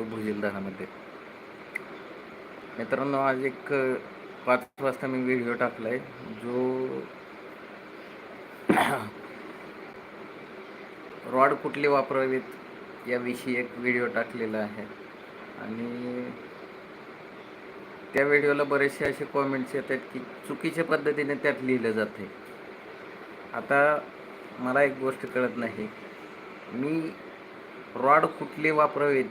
शकतो भुजिलदारामध्ये मित्रांनो आज एक पाच वाजता मी व्हिडिओ टाकला आहे जो रॉड कुठले वापरावेत याविषयी एक व्हिडिओ टाकलेला आहे. आणि त्या व्हिडिओला बरेचसे असे कॉमेंट्स येत आहेत की चुकीच्या पद्धतीने त्यात लिहिलं जाते आता मला एक गोष्ट कळत नाही. मी रॉड कुठले वापरावेत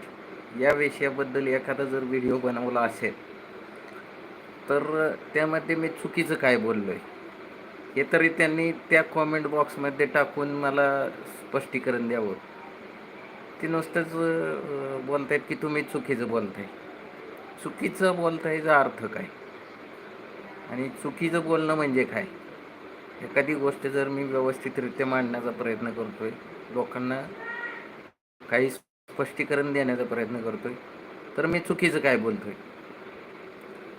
या विषयाबद्दल एखादा जर व्हिडिओ बनवला असेल तर त्यामध्ये मी चुकीचं काय बोललो आहे हे तरी त्यांनी त्या कॉमेंट बॉक्समध्ये टाकून मला स्पष्टीकरण द्यावं. ते नुसतंच बोलतायत की तुम्ही चुकीचं बोलताय. चुकीचं बोलतायचा अर्थ काय? आणि चुकीचं बोलणं म्हणजे काय? एखादी गोष्ट जर मी व्यवस्थितरित्या मांडण्याचा प्रयत्न करतोय लोकांना काही स्पष्टीकरण देण्याचा प्रयत्न करतोय. तर मी चुकीचं काय बोलतोय?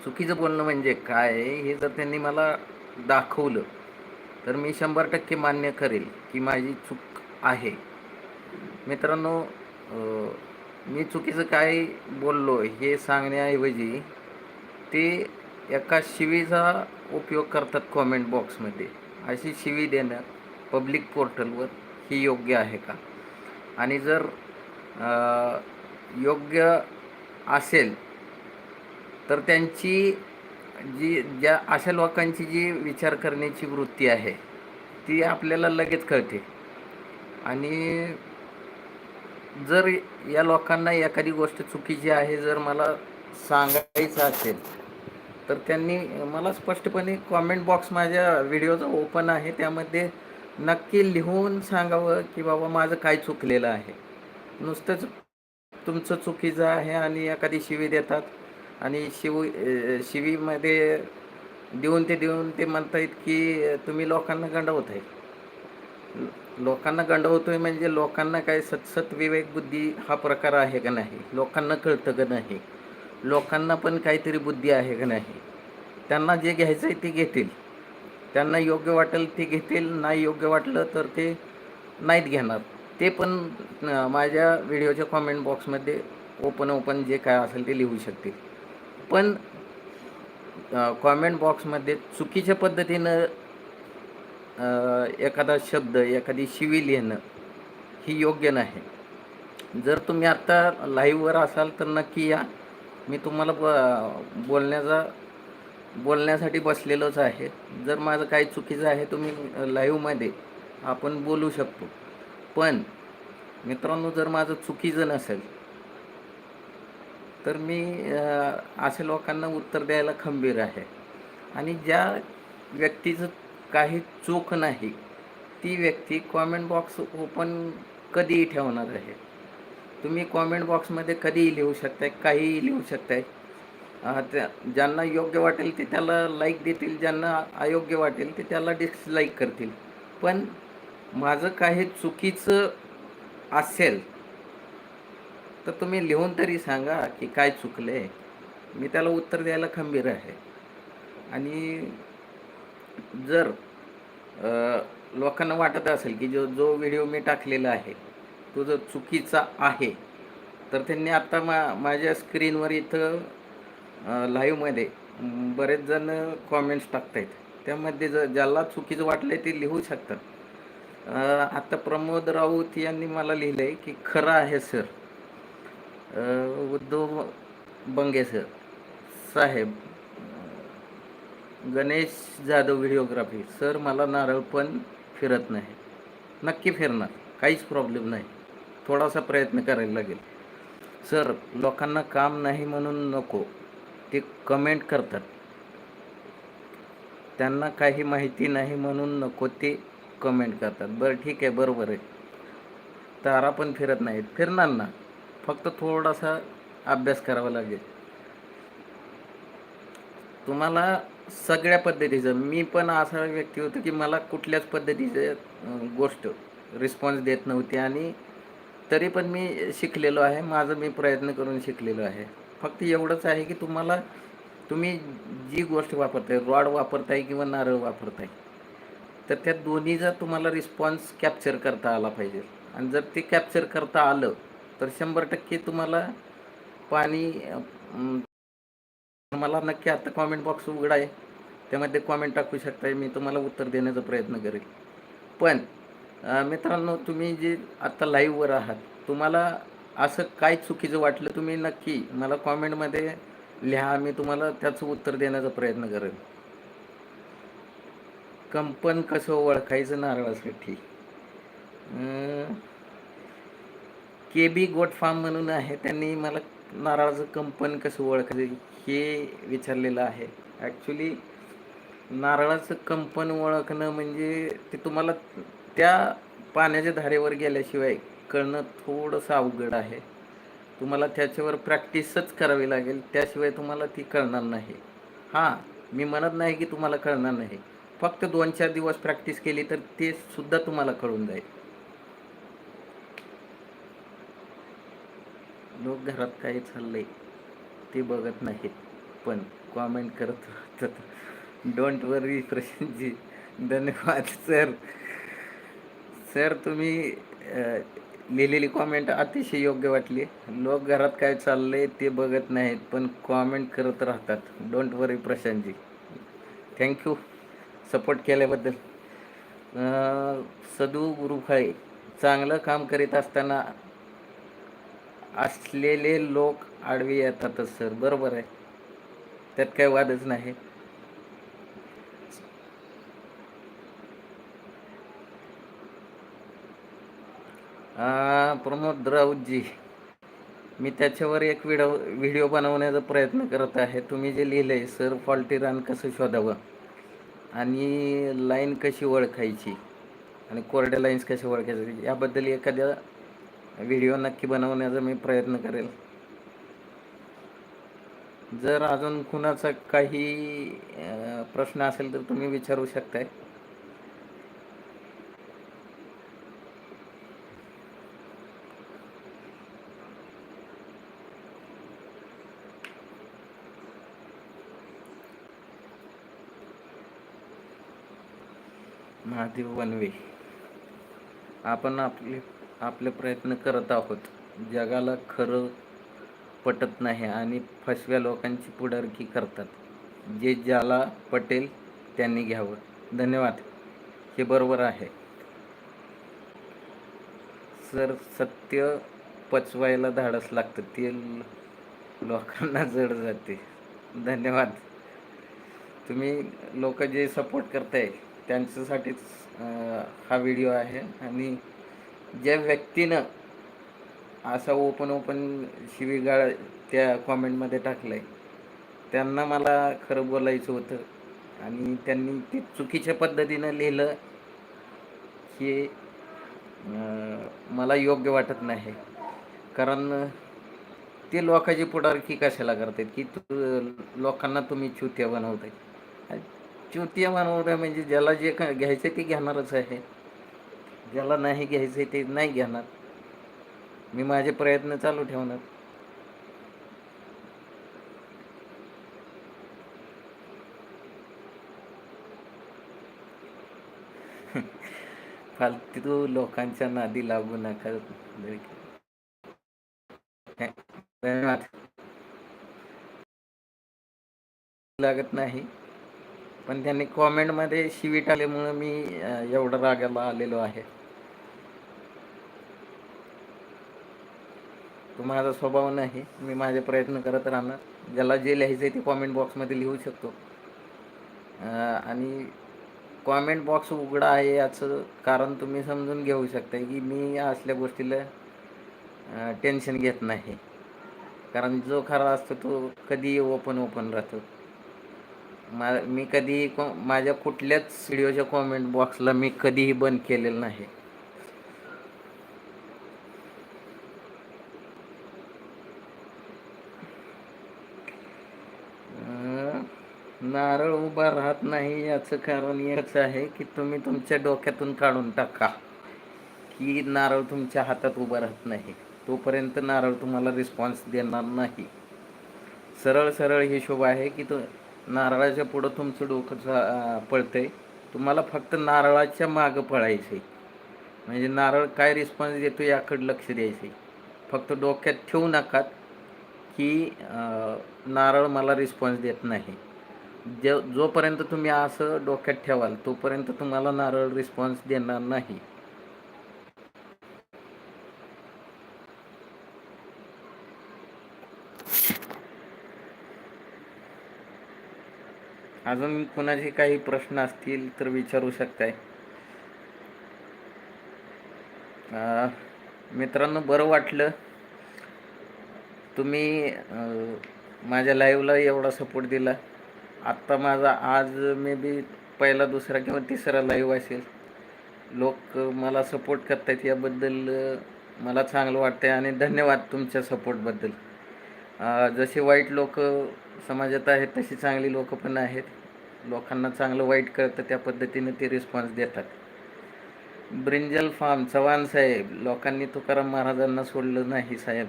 चुकीचं बोलणं म्हणजे काय? हे जर त्यांनी मला दाखवलं तर मी शंभर टक्के मान्य करेल की माझी चूक आहे. मित्रांनो मी चुकीचं काय बोललो हे सांगण्याऐवजी ते एका शिवीचा उपयोग करतात कॉमेंट बॉक्समध्ये अशी शिवी देणं पब्लिक पोर्टलवर ही योग्य आहे का? आणि जर योग्य असेल तर त्यांची जी ज्या अशा लोकांची जी विचार करण्याची वृत्ती आहे ती आपल्याला लगेच कळते. आणि जर या लोकांना एखादी गोष्ट चुकीची आहे जर मला सांगायचं असेल तर त्यांनी मला स्पष्टपणे कॉमेंट बॉक्स माझ्या व्हिडिओचा ओपन आहे. त्यामध्ये नक्की लिहून सांगावं की बाबा माझं काय चुकलेलं आहे. नुसतंच तुमचं चुकीचं आहे आणि एखादी शिवी देतात. आणि शिव शिवीमध्ये देऊन ते देऊन ते म्हणतायत की तुम्ही लोकांना गंडवत आहे लोकांना गंडवतोय म्हणजे लोकांना काय सतसत विवेक बुद्धी हा प्रकार आहे का नाही? लोकांना कळतं का नाही? लोकांना पण काहीतरी बुद्धी आहे का नाही? त्यांना जे घ्यायचं आहे ते घेतील. त्यांना योग्य वाटेल ते घेतील. नाही योग्य वाटलं तर ते नाहीत घेणार. ते पण माझ्या व्हिडिओच्या कॉमेंट बॉक्समध्ये ओपन ओपन जे काय असेल ते लिहू शकतील. पण कॉमेंट बॉक्समध्ये चुकीच्या पद्धतीनं एखादा शब्द एखादी शिवी लिहिणं ही योग्य नाही. जर तुम्ही आत्ता लाईव्हवर असाल तर नक्की या. मी तुम्हाला ब बोलण्याचा बोलण्यासाठी बसलेलोच आहे. जर माझं काही चुकीचं आहे तुम्ही लाईव्हमध्ये आपण बोलू शकतो. पण मित्रांनो जर माझं चुकीचं नसेल तर मी असे लोकांना उत्तर द्यायला खंबीर आहे. आणि ज्या व्यक्तीचं काही चूक नाही ती व्यक्ती कॉमेंट बॉक्स ओपन कधीही ठेवणार आहे. तुम्ही कॉमेंट बॉक्समध्ये कधीही लिहू शकताय काहीही लिहू शकताय. त्या ज्यांना योग्य वाटेल ते त्याला लाईक देतील ज्यांना अयोग्य वाटेल ते त्याला डिसलाईक करतील. पण माझं काही चुकीचं असेल तर तुम्ही लिहून तरी सांगा की काय चुकलं आहे मी त्याला उत्तर द्यायला खंबीर आहे. आणि जर लोकांना वाटत असेल की जो जो व्हिडिओ मी टाकलेला आहे तो जर चुकीचा आहे तर त्यांनी आत्ता मा माझ्या स्क्रीनवर इथं लाईव्हमध्ये बरेच जण कॉमेंट्स टाकतायत. त्यामध्ये ज ज्याला चुकीचं वाटलं ते लिहू शकतात. आता प्रमोद राऊत यांनी मला लिहिलं आहे की खरं आहे सर. उद्धव बंगे सर. साहेब गणेश जाधव व्हिडिओग्राफी. सर मला नारळ पण फिरत नाही. नक्की फिरणार. काहीच प्रॉब्लेम नाही. थोडासा प्रयत्न करायला लागेल. सर लोकांना काम नाही म्हणून नको. ते कमेंट करतात. त्यांना काही माहिती नाही म्हणून नको. ते कमेंट करतात. बरं ठीक आहे बरोबर आहे. तारा पण फिरत नाहीत. फिरणार ना? फक्त थोडासा अभ्यास करावा लागेल. तुम्हाला सगळ्या पद्धतीचं मी पण असा व्यक्ती होतो की मला कुठल्याच पद्धतीचं गोष्ट रिस्पॉन्स देत नव्हती आणि तरी पण मी शिकलेलो आहे. माझं मी प्रयत्न करून शिकलेलो आहे. फक्त एवढंच आहे की तुम्हाला तुम्ही जी गोष्ट वापरताय रॉड वापरताय किंवा नारळ वापरताय तर त्या दोन्हीचा तुम्हाला रिस्पॉन्स कॅप्चर करता आला पाहिजे. आणि जर ते कॅप्चर करता आलं तर शंभर टक्के तुम्हाला पाणी मला नक्की आता कॉमेंट बॉक्स उघडा आहे त्यामध्ये कॉमेंट टाकू शकता मी तुम्हाला उत्तर देण्याचा प्रयत्न करेल. पण मित्रांनो तुम्ही जे आत्ता लाईव्हवर आहात तुम्हाला असं काय चुकीचं वाटलं तुम्ही नक्की मला कॉमेंटमध्ये लिहा. मी तुम्हाला त्याचं उत्तर देण्याचा प्रयत्न करेन कंपन कसं ओळखायचं नारळासाठी? के बी गोट फार्म म्हणून आहे त्यांनी मला नारळाचं कंपन कसं ओळखायचं हे विचारलेलं आहे. ॲक्च्युली नारळाचं कंपन ओळखणं म्हणजे ते तुम्हाला त्या पाण्याच्या धारेवर गेल्याशिवाय कळणं थोडंसं अवघड आहे. तुम्हाला त्याच्यावर प्रॅक्टिसच करावी लागेल त्याशिवाय तुम्हाला ती कळणार नाही. हां मी म्हणत नाही की तुम्हाला कळणार नाही. फक्त दोन चार दिवस प्रॅक्टिस केली तर ते सुद्धा तुम्हाला कळून जाईल. लोक घरात काय चाललंय ते बघत नाहीत पण कॉमेंट करत राहतात. डोंट वरी प्रशांतजी धन्यवाद सर सर तुम्ही लिहिलेली कॉमेंट अतिशय योग्य वाटली. लोक घरात काय चाललंय ते बघत नाहीत पण कॉमेंट करत राहतात. Don't worry Prashantji thank you support केल्याबद्दल. सदू गुरुफळे चांगलं काम करीत असताना असलेले लोक आडवे येतातच सर. बरोबर आहे. त्यात काही वादच नाही. प्रमोद राऊतजी मी त्याच्यावर एक व्हिडिओ व्हिडिओ बनवण्याचा प्रयत्न करत आहे. तुम्ही जे लिहिलं आहे सर फॉल्टी रान कसं शोधावं? आणि लाईन कशी ओळखायची आणि कोरड्या लाईन्स कशा ओळखायच्या याबद्दल एखाद्या व्हिडिओ नक्की बनवण्याचा मी प्रयत्न करेल. जर अजून कुणाचा काही प्रश्न असेल तर तुम्ही विचारू शकताय. महादेव वनवे. आपण आपले आपले प्रयत्न करत आहोत. जगाला खरं पटत नाही आणि फसव्या लोकांची पुढारकी करतात. जे ज्याला पटेल त्यांनी घ्यावं. धन्यवाद. हे बरोबर आहे. सर सत्य पचवायला धाडस लागतं. ते ल- लोकांना जड जाते. धन्यवाद. तुम्ही लोक जे सपोर्ट करताय त्यांच्यासाठीच हा व्हिडिओ आहे. आणि ज्या व्यक्तीनं असा ओपन ओपन शिवीगाळ त्या कॉमेंटमध्ये टाकलं आहे त्यांना मला खरं बोलायचं होतं. आणि त्यांनी ते चुकीच्या पद्धतीनं लिहिलं हे मला योग्य वाटत नाही. कारण ते लोकांची पुढारकी कशाला करतात की तू लोकांना तुम्ही चुत्या बनवताय चुत्या बनवताय म्हणजे ज्याला जे घ्यायचं ते घेणारच आहे. ज्याला नाही घ्यायचं ते नाही घेणार. मी माझे प्रयत्न चालू ठेवणार. फालतू लोकांच्या नादी लागू नका. धन्यवाद लागत नाही. पण त्यांनी कॉमेंटमध्ये शिवी टाकल्यामुळं मी एवढं रागाला आलेलो आहे. तो माझा स्वभाव नाही. मी माझे प्रयत्न करत राहणार. ज्याला जे लिहायचं आहे ते कॉमेंट बॉक्समध्ये लिहू शकतो. आणि कॉमेंट बॉक्स उघडा आहे याचं कारण तुम्ही समजून घेऊ शकता की मी असल्या गोष्टीला टेन्शन घेत नाही. कारण जो खरा असतो तो कधीही ओपन ओपन राहतो. मा मी कधी माझ्या कुठल्याच व्हिडिओच्या कॉमेंट बॉक्सला मी कधीही बंद केलेलं नाही. नारळ उभा राहत नाही याचं कारण याच आहे की तुम्ही तुमच्या डोक्यातून काढून टाका की नारळ तुमच्या हातात उभा राहत नाही. तोपर्यंत नारळ तुम्हाला रिस्पॉन्स देणार नाही. सरळ सरळ हिशोब आहे की तो नारळाच्या पुढं तुमचं डोकं पळतंय. तुम्हाला फक्त नारळाच्या मागं पळायचं आहे म्हणजे नारळ काय रिस्पॉन्स देतो याकडे लक्ष द्यायचं आहे फक्त डोक्यात ठेवू नका की नारळ मला रिस्पॉन्स देत नाही. जो जोपर्यंत तुम्ही असं डोक्यात ठेवाल तोपर्यंत तुम्हाला नारळ रिस्पॉन्स देणार नाही. अजून कुणाचे काही प्रश्न असतील तर विचारू शकताय. मित्रांनो बरं वाटलं. तुम्ही माझ्या लाईव्हला एवढा सपोर्ट दिला. आत्ता माझा आज मे बी पहिला दुसरा किंवा तिसरा लाईव्ह असेल. लोक मला सपोर्ट करतायत याबद्दल मला चांगलं वाटतंय आणि धन्यवाद तुमच्या सपोर्टबद्दल जसे वाईट लोक समाजात आहेत तशी चांगली लोक पण आहेत. लोकांना चांगलं वाईट कळतं त्या पद्धतीने ते रिस्पॉन्स देतात. ब्रिंजल फार्म चव्हाण साहेब लोकांनी तुकाराम महाराजांना सोडलं नाही साहेब.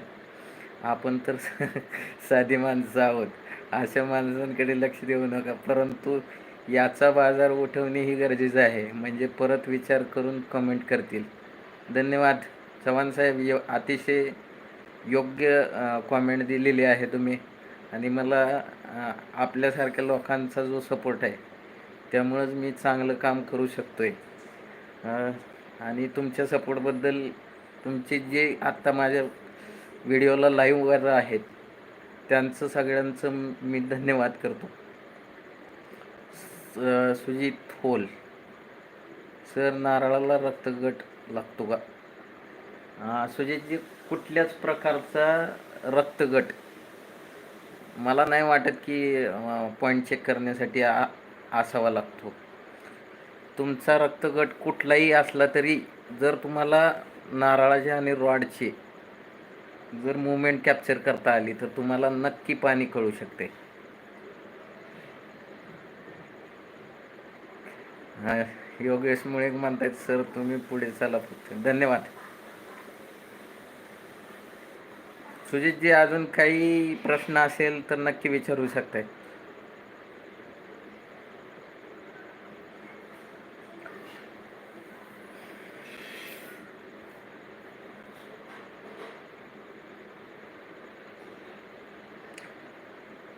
आपण तर साधी माणसं आहोत. अशा माणसांकडे लक्ष देऊ नका. परंतु याचा बाजार उठवणे ही गरजेचं आहे. म्हणजे परत विचार करून कमेंट करतील. धन्यवाद. चव्हाण साहेब यो अतिशय योग्य कॉमेंट दिलेली आहे तुम्ही. आणि मला आपल्यासारख्या लोकांचा जो सपोर्ट आहे त्यामुळंच मी चांगलं काम करू शकतो आहे आणि तुमच्या सपोर्टबद्दल तुमचे जे आत्ता माझ्या व्हिडिओला लाईव्हवर आहेत त्यांचं सगळ्यांचं मी धन्यवाद करतो. स- सुजित होल सर नारळाला रक्तगट लागतो का? सुजितजी कुठल्याच प्रकारचा रक्तगट मला नाही वाटत की पॉईंट चेक करण्यासाठी आ असावा लागतो. तुमचा रक्तगट कुठलाही असला तरी जर तुम्हाला नारळाचे आणि रॉडचे जर मुवमेंट कॅप्चर करता आली तर तुम्हाला नक्की पाणी कळू शकते. हा, योगेश मुळे म्हणतायत सर तुम्ही पुढे चला फक्त. धन्यवाद. सुजितजी अजून काही प्रश्न असेल तर नक्की विचारू शकताय.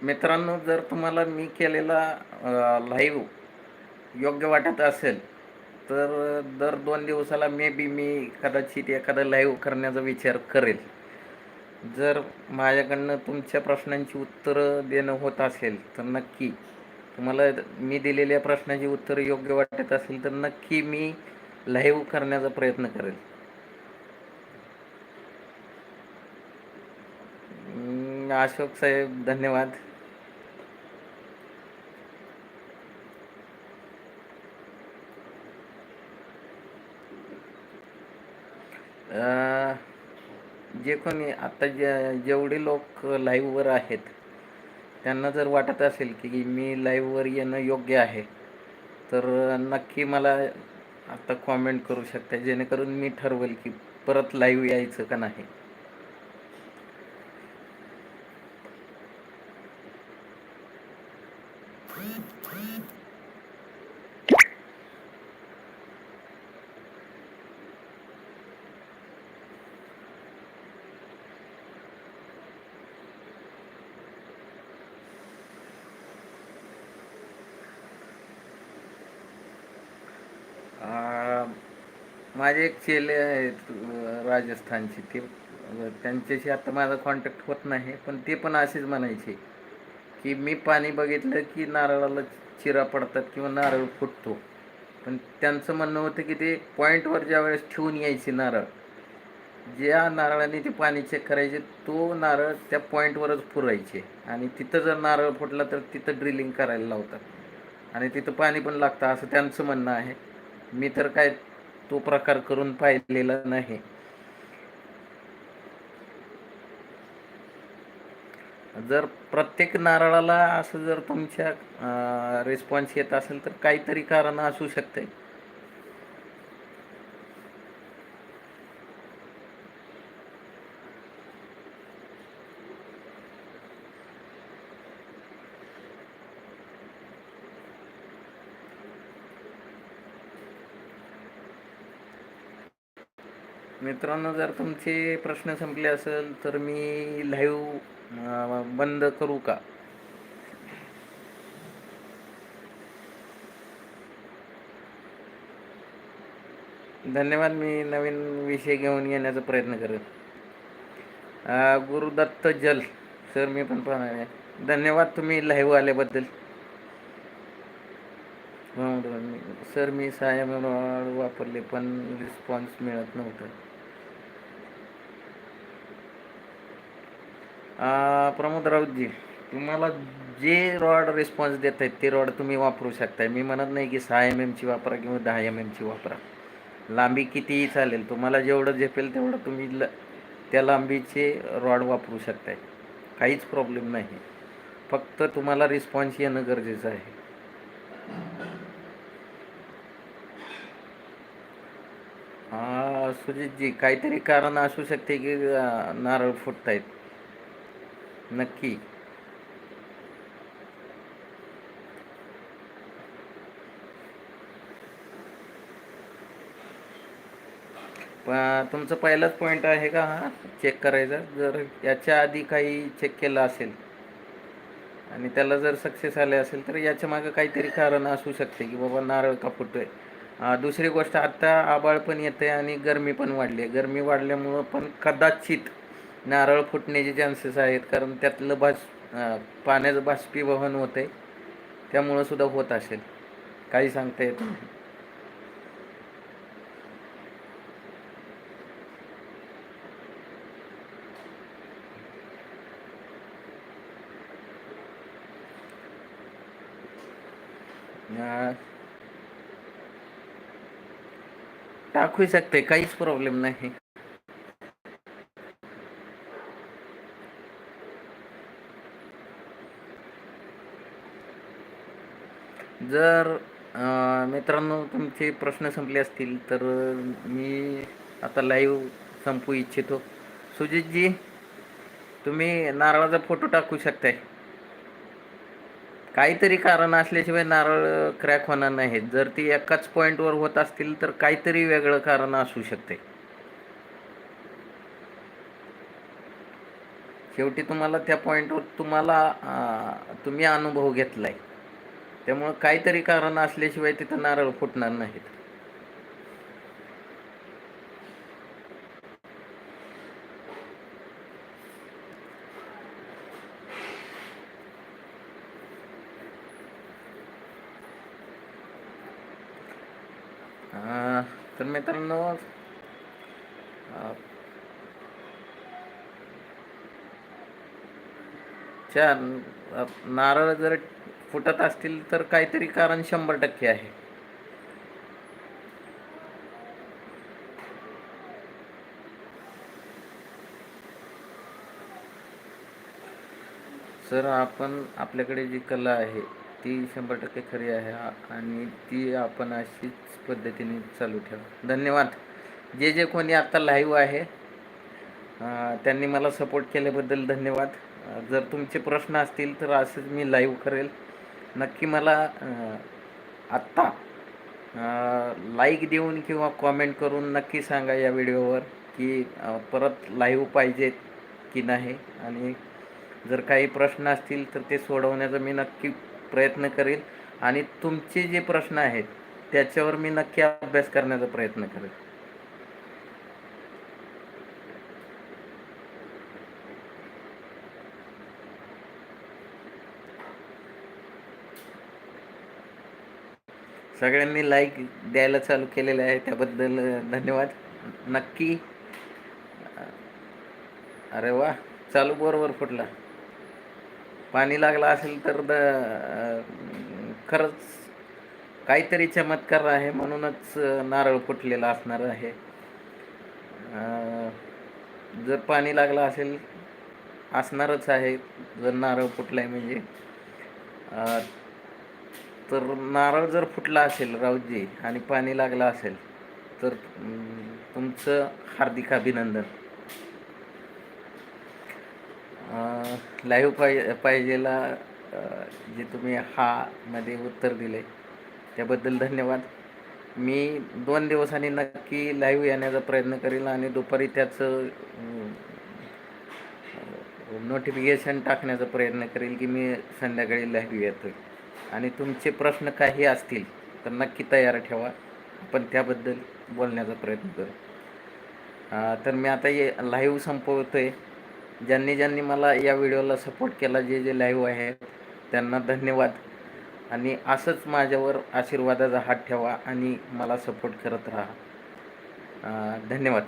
मित्रांनो जर तुम्हाला मी केलेला लाईव्ह योग्य वाटत असेल तर दर दोन दिवसाला मे बी मी कदाचित एखादा लाईव्ह करण्याचा विचार करेल. जर माझ्याकडनं तुमच्या प्रश्नांची उत्तरं देणं होत असेल तर नक्की. तुम्हाला मी दिलेल्या प्रश्नाची उत्तरं योग्य वाटत असेल तर नक्की मी लाईव्ह करण्याचा प्रयत्न करेल. अं, अशोक साहेब धन्यवाद. अं, जे कोणी आत्ता जे जेवढे लोक लाईव्हवर आहेत त्यांना जर वाटत असेल की मी लाईव्हवर येणं योग्य आहे तर नक्की मला आत्ता कॉमेंट करू शकता जेणेकरून मी ठरवेल की परत लाईव्ह यायचं का नाही. माझे एक चेले आहेत राजस्थानचे. ते त्यांच्याशी आता माझा कॉन्टॅक्ट होत नाही पण ते पण असेच म्हणायचे की मी पाणी बघितलं की नारळाला चिरा पडतात किंवा नारळ फुटतो. पण त्यांचं म्हणणं होतं की ते पॉईंटवर ज्या वेळेस ठेवून यायचे नारळ ज्या नारळाने ते पाणी चेक करायचे तो नारळ त्या पॉईंटवरच पुरायचे. आणि तिथं जर नारळ फुटला तर तिथं ड्रिलिंग करायला लावतात. आणि तिथं पाणी पण लागतं असं त्यांचं म्हणणं आहे. मी तर काय तो प्रकार करून पाहिलेला नाही. जर प्रत्येक नारळाला असं जर तुमच्या रिस्पॉन्स येत असेल तर काहीतरी कारण असू शकते. मित्रांनो जर तुमचे प्रश्न संपले असेल तर मी लाईव्ह बंद करू का? धन्यवाद मी नवीन विषय घेऊन येण्याचा प्रयत्न करेन. गुरुदत्त जल सर मी पण पाहणार आहे. धन्यवाद तुम्ही लाईव्ह आल्याबद्दल. सर मी सायम वापरले पण रिस्पॉन्स मिळत नव्हतं. प्रमोद राऊतजी तुम्हाला जे रॉड रिस्पॉन्स देत आहेत ते रॉड तुम्ही वापरू शकताय. मी म्हणत नाही की सहा एम एमची वापरा किंवा दहा एम एमची वापरा. लांबी कितीही चालेल तुम्हाला जेवढं झेपेल तेवढं तुम्ही ल त्या लांबीचे रॉड वापरू शकताय. काहीच प्रॉब्लेम नाही. फक्त तुम्हाला रिस्पॉन्स येणं गरजेचं आहे. सुजितजी काहीतरी कारण असू शकते की नारळ फुटत आहेत नक्की. प- तुमचं पहिलाच पॉईंट आहे का? हा चेक करायचा. जर याच्या आधी काही चेक केलं असेल आणि त्याला जर सक्सेस आले असेल तर याच्या मागं काहीतरी कारण असू शकते की बाबा नारळ का फुटतोय. दुसरी गोष्ट आत्ता आबाळ पण येते आणि गरमी पण वाढली आहे गरमी वाढल्यामुळं पण कदाचित नारळ फुटण्याचे चान्सेस आहेत कारण त्यातलं बाष्प पाण्याचं बाष्पीभवन होतं त्यामुळं सुद्धा होत असेल. काही सांगता येत नाही. अं, टाकू शकते काहीच प्रॉब्लेम नाही. जर मित्रांनो तुमचे प्रश्न संपले असतील तर मी आता लाईव्ह संपू इच्छितो. सुजितजी तुम्ही नारळाचा फोटो टाकू शकताय. काहीतरी कारण असल्याशिवाय नारळ क्रॅक होणार नाहीत. जर ती एकाच पॉईंटवर होत असतील तर काहीतरी वेगळं कारण असू शकते. शेवटी तुम्हाला त्या पॉईंटवर तुम्हाला तुम्ही अनुभव घेतलाय. त्यामुळं काहीतरी कारण असल्याशिवाय तिथं नारळ फुटणार नाहीत. तर मित्रांनो चार नारळ जर फुटत असतील तर काहीतरी कारण शंभर टक्के आहे. सर आपण आपल्याकडे जी कला आहे ती शंभर टक्के खरी आहे आणि ती आपण अशीच पद्धतीने चालू ठेवा. धन्यवाद. जे जे कोणी आत्ता लाईव्ह आहे त्यांनी मला सपोर्ट केल्याबद्दल धन्यवाद. जर तुमचे प्रश्न असतील तर असंच मी लाईव्ह करेल. नक्की मला आत्ता लाईक देऊन किंवा कॉमेंट करून नक्की सांगा या व्हिडिओवर की परत लाईव्ह पाहिजेत की नाही. आणि जर काही प्रश्न असतील तर ते सोडवण्याचा मी नक्की प्रयत्न करेल आणि तुमचे जे प्रश्न आहेत त्याच्यावर मी नक्की अभ्यास करण्याचा प्रयत्न करेल सगळ्यांनी लाईक द्यायला चालू केलेलं आहे. त्याबद्दल धन्यवाद. नक्की. अरे वा चालू बरोबर फुटला. पाणी लागला असेल तर द खरंच काहीतरी चमत्कार आहे म्हणूनच नारळ फुटलेला असणार आहे. जर पाणी लागलं असेल असणारच आहे. जर नारळ फुटलाय म्हणजे तर नारळ जर फुटला असेल राऊतजी आणि पाणी लागलं असेल तर तुमचं हार्दिक अभिनंदन. लाईव्ह पाहिजे पाहिजेला जे तुम्ही हा मध्ये उत्तर दिले त्याबद्दल धन्यवाद. मी दोन दिवसांनी नक्की लाईव्ह येण्याचा प्रयत्न करेल आणि दुपारी त्याचं नोटिफिकेशन टाकण्याचा प्रयत्न करेल की मी संध्याकाळी लाईव्ह येतो आणि तुमचे प्रश्न काही असतील तर नक्की तयार ठेवा. आपण त्याबद्दल बोलण्याचा प्रयत्न करू. तर मी आता ये लाईव्ह संपवतो आहे ज्यांनी ज्यांनी मला या व्हिडिओला सपोर्ट केला जे जे लाईव्ह आहेत त्यांना धन्यवाद. आणि असंच माझ्यावर आशीर्वादाचा हात ठेवा आणि मला सपोर्ट करत राहा. धन्यवाद.